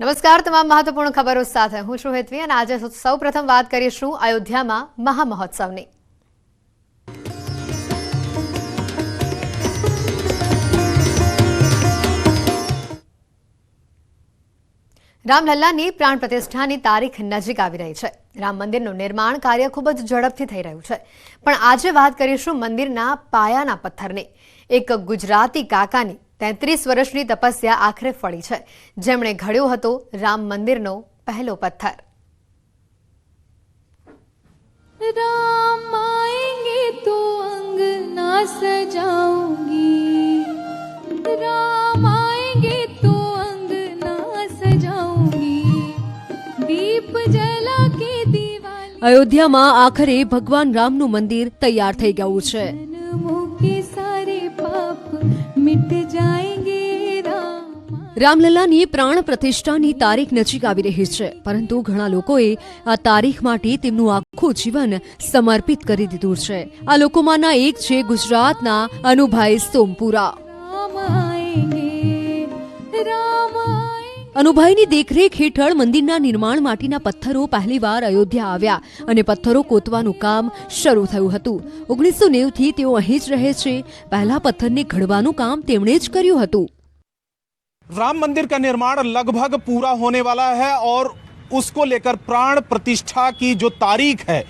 નમસ્કાર, તમામ મહત્વપૂર્ણ ખબરો સાથે હું છું હેતવી અને આજે સૌ પ્રથમ વાત કરીશું અયોધ્યામાં મહામહોત્સવની. રામલલ્લાની પ્રાણ પ્રતિષ્ઠાની તારીખ નજીક આવી રહી છે. રામ મંદિરનું નિર્માણ કાર્ય ખૂબ જ ઝડપથી થઈ રહ્યું છે. પણ આજે વાત કરીશું મંદિરના પાયાના પથ્થરની. એક ગુજરાતી કાકાની તેત્રીસ વર્ષની તપસ્યા આખરે ફળી છે જેમણે ઘડ્યો હતો રામ મંદિરનો પહેલો પથ્થર राम आएंगे तो अंगना सजाऊंगी राम आएंगे तो अंगना सजाऊंगी दीप जला के दिवाली અયોધ્યામાં આખરે ભગવાન રામનું મંદિર તૈયાર થઈ ગયું છે રામલલ્લાની પ્રાણ પ્રતિષ્ઠાની તારીખ નજીક આવી રહી છે પરંતુ ઘણા લોકોએ આ તારીખ માટે તેમનું આખું જીવન સમર્પિત કરી દીધું છે. આ લોકોમાંના એક છે ગુજરાતના અનુભાઈ સોમપુરા. અનુભાઈની દેખરેખ હેઠળ મંદિરના નિર્માણ માટેના પથ્થરો પહેલીવાર અયોધ્યા આવ્યા અને પથ્થરો કોતવાનું કામ શરૂ થયું હતું. ઓગણીસો નેવથી તેઓ અહીં જ રહે છે. પહેલા પથ્થરને ઘડવાનું કામ તેમણે જ કર્યું હતું. राम मंदिर का निर्माण लगभग पूरा होने वाला है और उसको लेकर प्राण प्रतिष्ठा की जो तारीख है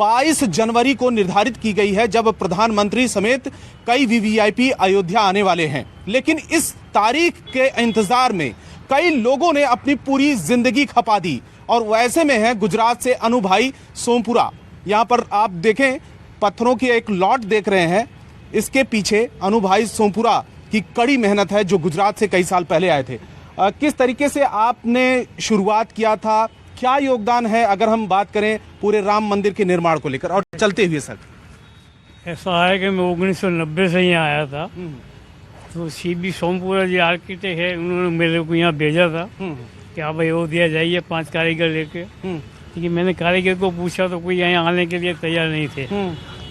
22 जनवरी को निर्धारित की गई है, जब प्रधानमंत्री समेत कई वीवीआईपी अयोध्या आने वाले हैं। लेकिन इस तारीख के इंतज़ार में कई लोगों ने अपनी पूरी ज़िंदगी खपा दी और वैसे में है गुजरात से अनु भाई सोमपुरा। यहाँ पर आप देखें, पत्थरों की एक लॉट देख रहे हैं। इसके पीछे अनु भाई सोमपुरा की कड़ी मेहनत है जो गुजरात से कई साल पहले आए थे। किस तरीके से आपने शुरुआत किया था? क्या योगदान है? अगर हम बात करें पूरे राम मंदिर के निर्माण को लेकर और चलते हुए सर। ऐसा है कि मैं उन्नीस सौ नब्बे से यहाँ आया था। तो C B Sompura ji architect है उन्होंने मेरे को यहाँ भेजा था। कि आप अयोध्या जाइए पाँच कारीगर लेके। लेकिन मैंने कारीगर को पूछा तो कोई यहाँ आने के लिए तैयार नहीं थे।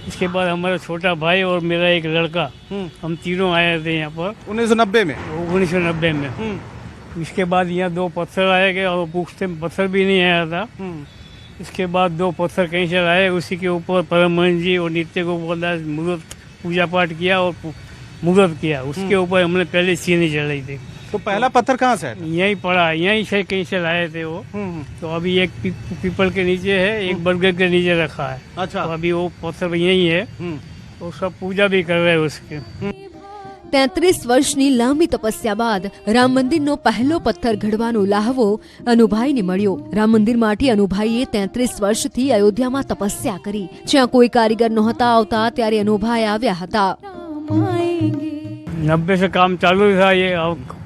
इसके बाद हमारा छोटा भाई और मेरा एक लड़का हम तीनों आए थे यहाँ पर। उन्नीस सौ नब्बे में? उन्नीस सौ नब्बे में। इसके बाद यहाँ दो पत्थर आए गए और पूछते पत्थर भी नहीं आया था। इसके बाद दो पत्थर कहीं से लाए उसी के ऊपर परमहंस जी और नित्य गोपाल दास मुहूर्त पूजा पाठ किया और मुहूर्त किया। उसके ऊपर हमने पहले चीनी चढ़ाई थी। तो पहला पत्थर कहाँ से आया था? यहीं पड़ा यहीं से कहीं से लाए थे वो तो अभी एक पी, पीपल के नीचे है एक बरगद के नीचे रखा है अच्छा तो अभी वो पत्थर यहीं है तो सब पूजा भी कर रहे हैं उसके તેત્રીસ વર્ષની લાંબી તપસ્યા બાદ રામ મંદિરનો પહેલો પથ્થર ઘડવાનો લાહવો અનુભાઈને મળ્યો રામ મંદિર માટે અનુભાઈએ તેત્રીસ વર્ષથી અયોધ્યામાં તપસ્યા કરી જ્યાં કોઈ કારીગર નહોતા આવતા ત્યારે અનુભાઈ આવ્યા હતા राम आएंगे नब्बे से काम चालू था ये अब क-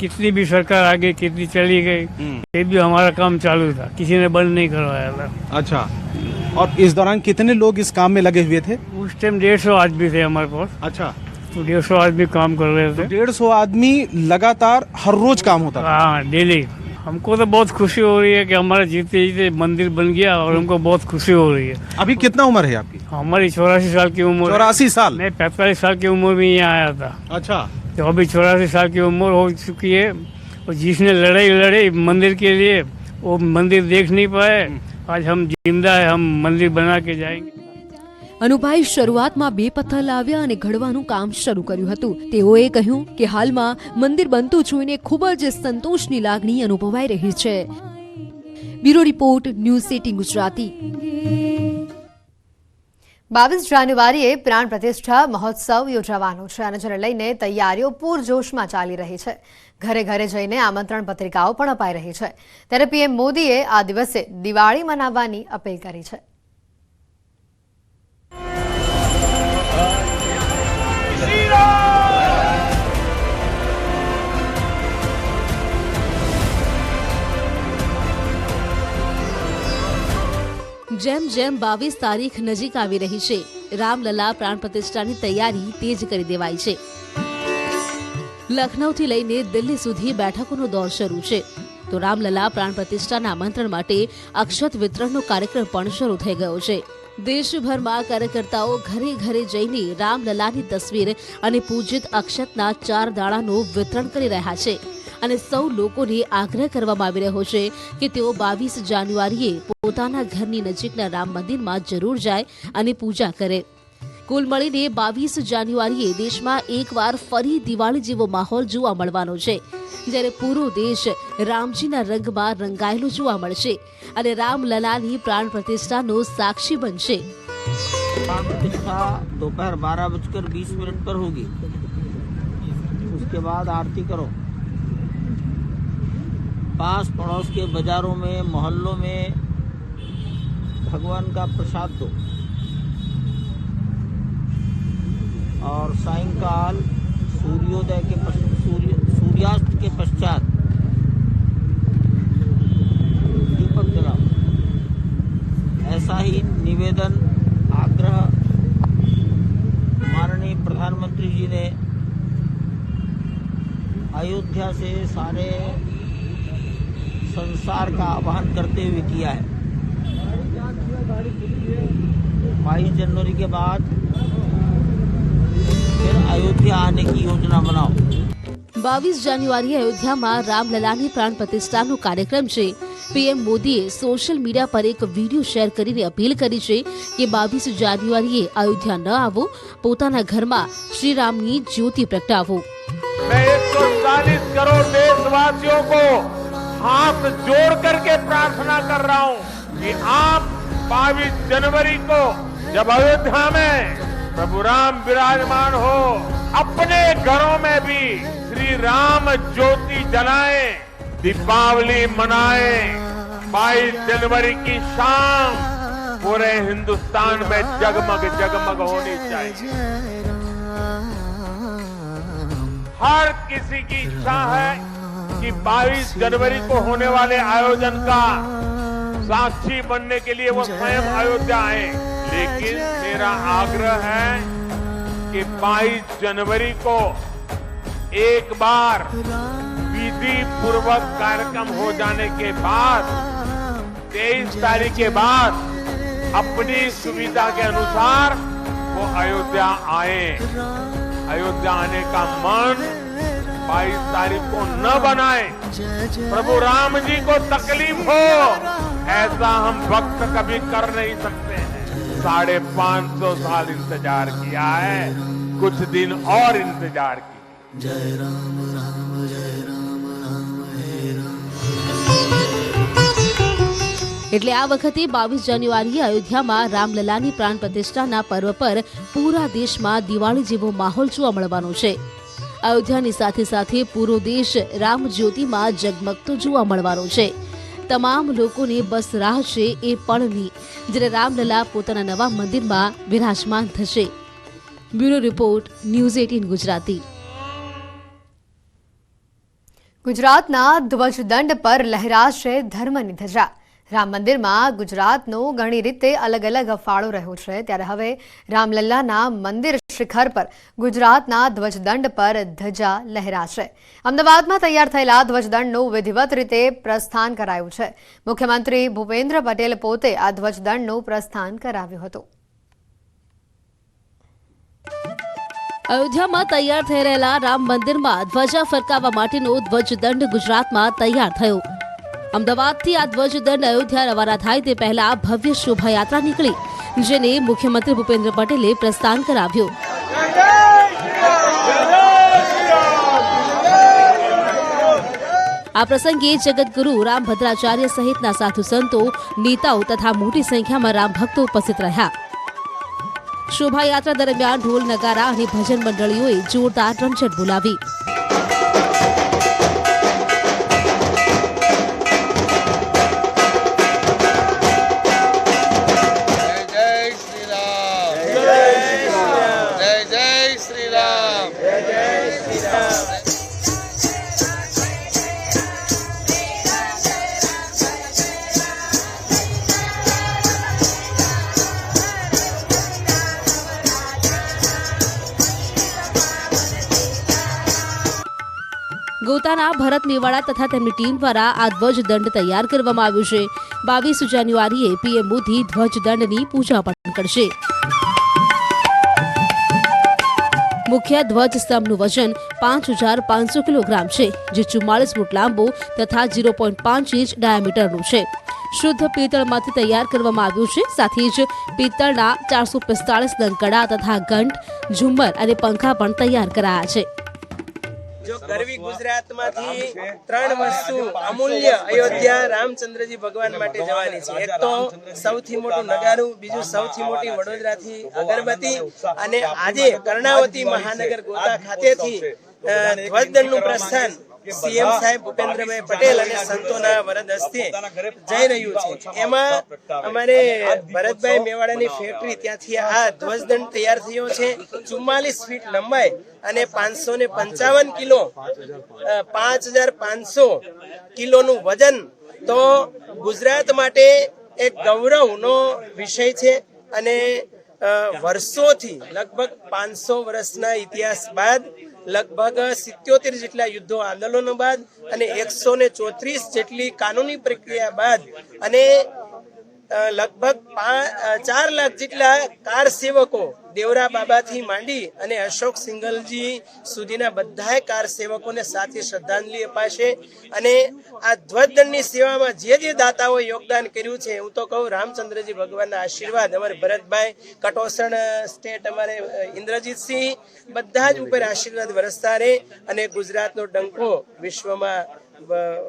कितनी भी सरकार आ गई कितनी चली गई फिर भी हमारा काम चालू था। किसी ने बंद नहीं करवाया था। अच्छा। और इस दौरान कितने लोग इस काम में लगे हुए थे? उस टाइम डेढ़ सौ आदमी थे हमारे पास। अच्छा। तो डेढ़ सौ आदमी काम कर रहे थे। डेढ़ सौ आदमी लगातार हर रोज काम होता था? हाँ डेली। हमको तो बहुत खुशी हो रही है कि हमारा जीते जीते मंदिर बन गया और हमको बहुत खुशी हो रही है। अभी कितना उम्र है आपकी? हमारी चौरासी साल की उम्र चौरासी साल? मैं पैंतालीस साल की उम्र में यहाँ आया था। अच्छा। तो अभी चौरासी साल की उम्र हो चुकी है और जिसने लड़ाई लड़ी मंदिर के लिए वो मंदिर देख नहीं पाए आज हम जिंदा है हम मंदिर बना के जाएंगे અનુભાઈ શરૂઆતમાં બે પથ્થર લાવ્યા અને ઘડવાનું કામ શરૂ કર્યું હતું તેઓએ કહ્યું કે હાલમાં મંદિર બનતું જોઈને ખૂબ જ સંતોષની લાગણી અનુભવાઈ રહી છે bureau report news eighteen Gujarati બાવીસ જાન્યુઆરીએ પ્રાણ પ્રતિષ્ઠા મહોત્સવ યોજાવાનો છે. અને જેને લઈને તૈયારીઓ પૂરજોશમાં ચાલી રહી છે. ઘરે ઘરે જઈને આમંત્રણ પત્રિકાઓ પણ અપાઈ રહી છે. ત્યારે પીએમ મોદીએ આ દિવસે દિવાળી મનાવવાની અપીલ કરી છે. જેમ જેમ બાવીસ તારીખ નજીક આવી રહી છે, રામલલા પ્રાણ પ્રતિષ્ઠાની તૈયારી તેજ કરી દેવાઈ છે. લખનૌથી લઈને દિલ્હી સુધી બેઠકોનો દોર શરૂ છે. તો રામલલા પ્રાણ પ્રતિષ્ઠાના આમંત્રણ માટે અક્ષત વિતરણનો કાર્યક્રમ પણ શરૂ થઈ ગયો છે. દેશભરમાં કાર્યકર્તાઓ ઘરે ઘરે જઈને રામલલાની તસવીર અને પૂજિત અક્ષતના ચાર દાણાનું વિતરણ કરી રહ્યા છે. અને સૌ લોકોને આગ્રહ કરવામાં આવી રહ્યો છે કે તેઓ બાવીસ જાન્યુઆરીએ પોતાના ઘરની નજીકના રામ મંદિરમાં જરૂર જાય અને પૂજા કરે કુલ મળીને બાવીસ જાન્યુઆરીએ દેશમાં એકવાર ફરી દિવાળી જેવો માહોલ જોવા મળવાનો છે જ્યારે પૂરો દેશ રામજીના રંગમાં રંગાયેલો જોવા મળશે અને રામલલાની પ્રાણ પ્રતિષ્ઠાનો સાક્ષી બનશે प्राण प्रतिष्ठा दोपहर बारह बजकर बीस मिनट पर होगी उसके बाद आरती करो पास पड़ोस के बाजारों में, मोहल्लों में भगवान का प्रसाद दो। और सायंकाल सूर्योदय के सूर्य, सूर्यास्त के पश्चात दीपक जलाओ। ऐसा ही निवेदन, आग्रह माननीय प्रधानमंत्री जी ने अयोध्या से सारे संसार का आह्वान करते हुए किया है बाईस जनवरी के बाद फिर अयोध्या आने की योजना बनाओ બાવીસ જાન્યુઆરીએ અયોધ્યામાં રામલલાની પ્રાણ પ્રતિષ્ઠાનો કાર્યક્રમ છે પીએમ મોદીએ સોશિયલ મીડિયા પર એક વિડીયો શેર કરીને અપીલ કરી છે કે બાવીસ જાન્યુઆરીએ અયોધ્યા ન આવો પોતાના ઘરમાં શ્રીરામની જ્યોતિ પ્રગટાવો मैं 140 करोड़ देशवासियों को हाथ जोड़ करके प्रार्थना कर रहा हूँ कि आप 22 जनवरी को जब अयोध्या में प्रभु राम विराजमान हो, अपने घरों में भी श्री राम ज्योति जलाएँ, दीपावली मनाएँ। 22 जनवरी की शाम पूरे हिंदुस्तान में जगमग जगमग होनी चाहिए। हर किसी की इच्छा है कि 22 जनवरी को होने वाले आयोजन का साक्षी बनने के लिए वो स्वयं अयोध्या आए। लेकिन मेरा आग्रह है कि 22 जनवरी को एक बार विधि पूर्वक कार्यक्रम हो जाने के बाद 23 तारीख के बाद अपनी सुविधा के अनुसार वो अयोध्या आए। अयोध्या आने का मन 22 तारीख को न बनाए प्रभु राम जी को तकलीफ हो ऐसा हम वक्त कभी कर नहीं सकते हैं साढ़े पांच सौ साल इंतजार किया है कुछ दिन और इंतजार की એટલે આ વખતે બાવીસ જાન્યુઆરીએ અયોધ્યામાં રામલલાની પ્રાણ પ્રતિષ્ઠાના પર્વ પર પૂરા દેશમાં દિવાળી જેવો માહોલ જોવા મળવાનો છે અયોધ્યાની સાથે સાથે પૂરો દેશ રામ જ્યોતિમાં ઝગમગતો જોવા મળવાનો છે. તમામ લોકોને બસ રાહ છે એ પળની, જ્યારે રામલલા પોતાના નવા મંદિરમાં વિરાજમાન થશે. Bureau report, news eighteen Gujarati. ગુજરાતના ધ્વજદંડ પર લહેરાશે ધર્મની ધજા રામ મંદિરમાં ગુજરાતનો ઘણી રીતે અલગ અલગ ફાળો રહ્યો છે. ત્યારે હવે રામલલ્લાના મંદિર શિખર પર ગુજરાતના ધ્વજદંડ પર ધજા લહેરાશે. અમદાવાદમાં તૈયાર થયેલા ધ્વજદંડનું વિધિવત રીતે પ્રસ્થાન કરાયું છે. મુખ્યમંત્રી ભૂપેન્દ્ર પટેલ પોતે આ ધ્વજદંડનું પ્રસ્થાન કરાવ્યું હતું. અયોધ્યામાં તૈયાર થઈ રહેલા રામ મંદિરમાં ધ્વજા ફરકાવવા માટેનો ધ્વજદંડ ગુજરાતમાં તૈયાર થયો. અમદાવાદથી આ ધ્વજદંડ અયોધ્યા રવાના થાય તે પહેલા ભવ્ય શોભાયાત્રા નીકળી, જેને મુખ્યમંત્રી ભૂપેન્દ્ર પટેલે પ્રસ્થાન કરાવ્યું. આ પ્રસંગે જગતગુરુ રામ ભદ્રાચાર્ય સહિતના સાધુ સંતો, નેતાઓ તથા મોટી સંખ્યામાં રામ ભક્તો ઉપસ્થિત રહ્યા. શોભાયાત્રા દરમિયાન ઢોલ, નગારા અને ભજન મંડળીઓએ જોરદાર રમઝટ બોલાવી. ભરત મેવાડા તથા તેમની ટીમ દ્વારા આ ધ્વજદંડ તૈયાર કરવામાં આવ્યું છે. બાવીસ જાન્યુઆરીએ પીએમ મોદી ધ્વજદંડની પૂજા પણ કરશે. મુખ્ય ધ્વજ સ્તંભનું વજન પાંચ હજાર પાંચસો કિલોગ્રામ છે, જે ચુમ્માળીસ ફૂટ લાંબો તથા ઝીરો પોઈન્ટ પાંચ ઇંચ ડાયામીટરનું છે. શુદ્ધ પિત્તળમાંથી તૈયાર કરવામાં આવ્યું છે, સાથે જ પિત્તળના ચારસો પિસ્તાળીસ દંકડા તથા ઘંટ, ઝુમ્મર અને પંખા પણ તૈયાર કરાયા છે. જો ગરવી ગુજરાતમાંથી ત્રણ વસ્તુ અમૂલ્ય અયોધ્યા રામચંદ્રજી ભગવાન માટે જવાની છે. એક તો સૌથી મોટું નગારું બીજું સૌથી મોટી વડોદરાથી અગરબત્તી અને આજે કર્ણાવતી મહાનગર ગોતા ખાતેથી અ, ધ્વજદંડનું પ્રસ્થાન સીએમ સાહેબ ભૂપેન્દ્રભાઈ પટેલ અને સંતોના વરદ હસ્તે જઈ રહ્યું છે. એમાં અમારે ભરતભાઈ મેવાડાની ફેક્ટરી ત્યાંથી આ ધ્વજદંડ તૈયાર થયો છે. ચુમ્માલીસ ફીટ લંબાઈ અને પાંચસો ને પંચાવન કિલો પાંચ હજાર પાંચસો કિલોનું વજન. તો ગુજરાત માટે એક ગૌરવનો વિષય છે અને વર્ષોથી, લગભગ પાંચસો વર્ષના ઇતિહાસ બાદ લગભગ સિત્યોતેર જેટલા યુદ્ધો આંદોલનો બાદ અને એકસો ચોત્રીસ જેટલી કાનૂની પ્રક્રિયા બાદ અને લગભગ ચાર લાખ જેટલા કાર સેવકો દેવરા બાબાથી માંડી અને અશોક સિંઘલજી સુધીના બધાય કાર સેવકોને સાથે શ્રદ્ધાંજલિ અપાશે. અને આ ધ્વજદંડની સેવામાં જે જે દાતાઓ યોગદાન કર્યું છે, હું તો કહું રામચંદ્રજી ભગવાનના આશીર્વાદ, અમારે ભરતભાઈ, કટોસણ સ્ટેટ અમારે ઇન્દ્રજીતસિંહ બધા જ ઉપર આશીર્વાદ વરસતા રહે અને ગુજરાતનો ડંકો વિશ્વમાં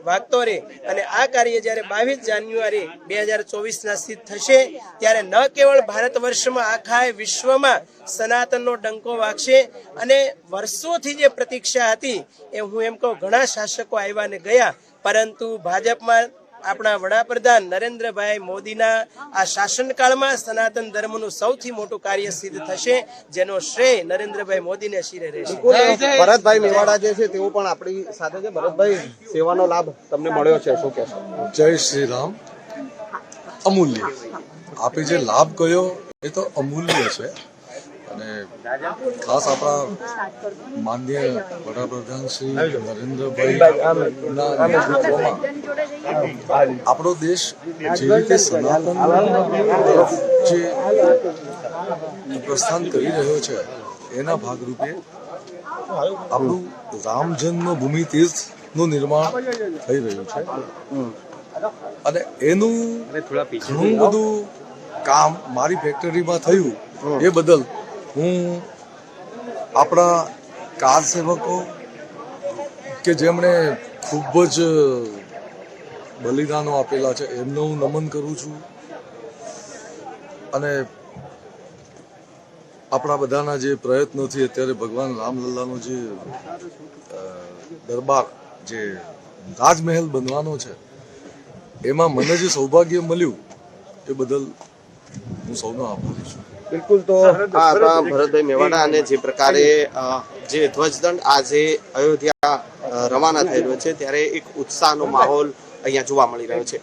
વાગતો રહે અને આ કાર્ય જ્યારે બાવીસ જાન્યુઆરી બે હજાર ચોવીસના સ્થિત થશે, ત્યારે ન કેવળ ભારત વર્ષમાં આખા વિશ્વમાં સનાતનનો ડંકો વાગશે, અને વર્ષોથી જે પ્રતીક્ષા હતી, એ હું એમ કહું ઘણા શાસકો આવ્યા ને ગયા, પરંતુ ભાજપમાં આપણા વડાપ્રધાન નરેન્દ્રભાઈ મોદીના આ શાસનકાળમાં સનાતન ધર્મનું સૌથી મોટું કાર્ય સિદ્ધ થશે જેનો શ્રેય નરેન્દ્રભાઈ મોદીને શિરે રહેશે. ભરતભાઈ મેવાડા જે છે તેઓ પણ આપણી સાથે છે. ભરતભાઈ સેવાનો લાભ તમને મળ્યો છે શું કહેશો? જય શ્રી રામ. અમૂલ્ય. આપે જે લાભ કયો એ તો અમૂલ્ય છે. ખાસ આપણા માન્ય વડાપ્રધાન શ્રી નરેન્દ્રભાઈ ના નેતૃત્વમાં આપણો દેશ જે રીતે સનાતન તરફ જે પ્રસ્થાન કરી રહ્યો છે એના ભાગરૂપે આપણું રામ જન્મભૂમિ તીર્થનું નિર્માણ થઈ રહ્યું છે. અને એનું ઘણું બધું કામ મારી ફેક્ટરીમાં થયું એ બદલ હું આપણા કાર સેવકો કે જેમણે ખૂબ જ બલિદાનો આપેલા છે, એમને હું નમન કરું છું. અને આપણા બધાના જે પ્રયત્નોથી અત્યારે ભગવાન રામલલ્લાનો જે દરબાર, જે રાજમહેલ બનવાનો છે, એમાં મને જે સૌભાગ્ય મળ્યું, એ બદલ હું સૌનો આભારી છું. બિલકુલ તો આ ભરતભાઈ મેવાડા અને જે પ્રકારે જે ધ્વજદંડ આજે અયોધ્યા રવાના થઈ રહ્યો છે ત્યારે એક ઉત્સાહનો માહોલ અહીંયા જોવા મળી રહ્યો છે.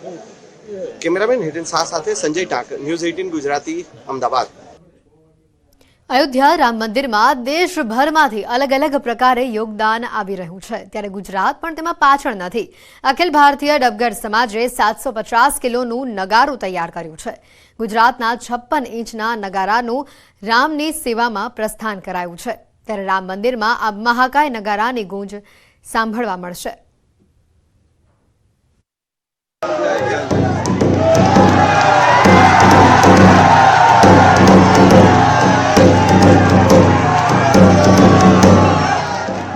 કેમેરામેન હિરેન શાહ સાથે સંજય ટાંક ન્યૂઝ એઇટીન ગુજરાતી અમદાવાદ. અયોધ્યા રામ મંદિરમાં દેશભરમાંથી અલગ અલગ પ્રકારે યોગદાન આવી રહ્યું છે. ત્યારે ગુજરાત પણ તેમાં પાછળ નથી. અખિલ ભારતીય ડબગર સમાજે સાતસો પચાસ કિલોનું નગારું તૈયાર કર્યું છે. ગુજરાતના છપ્પન ઇંચના નગારાનું રામની સેવામાં પ્રસ્થાન કરાયું છે. ત્યારે રામ મંદિરમાં આ મહાકાય નગારાની ગુંજ સાંભળવા મળશે.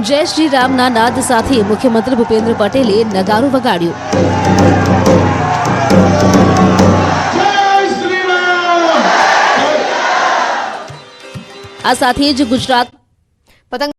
જય શ્રી રામના નાદ સાથે મુખ્યમંત્રી ભૂપેન્દ્ર પટેલે નગારું વગાડ્યું. આ સાથે જ ગુજરાત પતંગ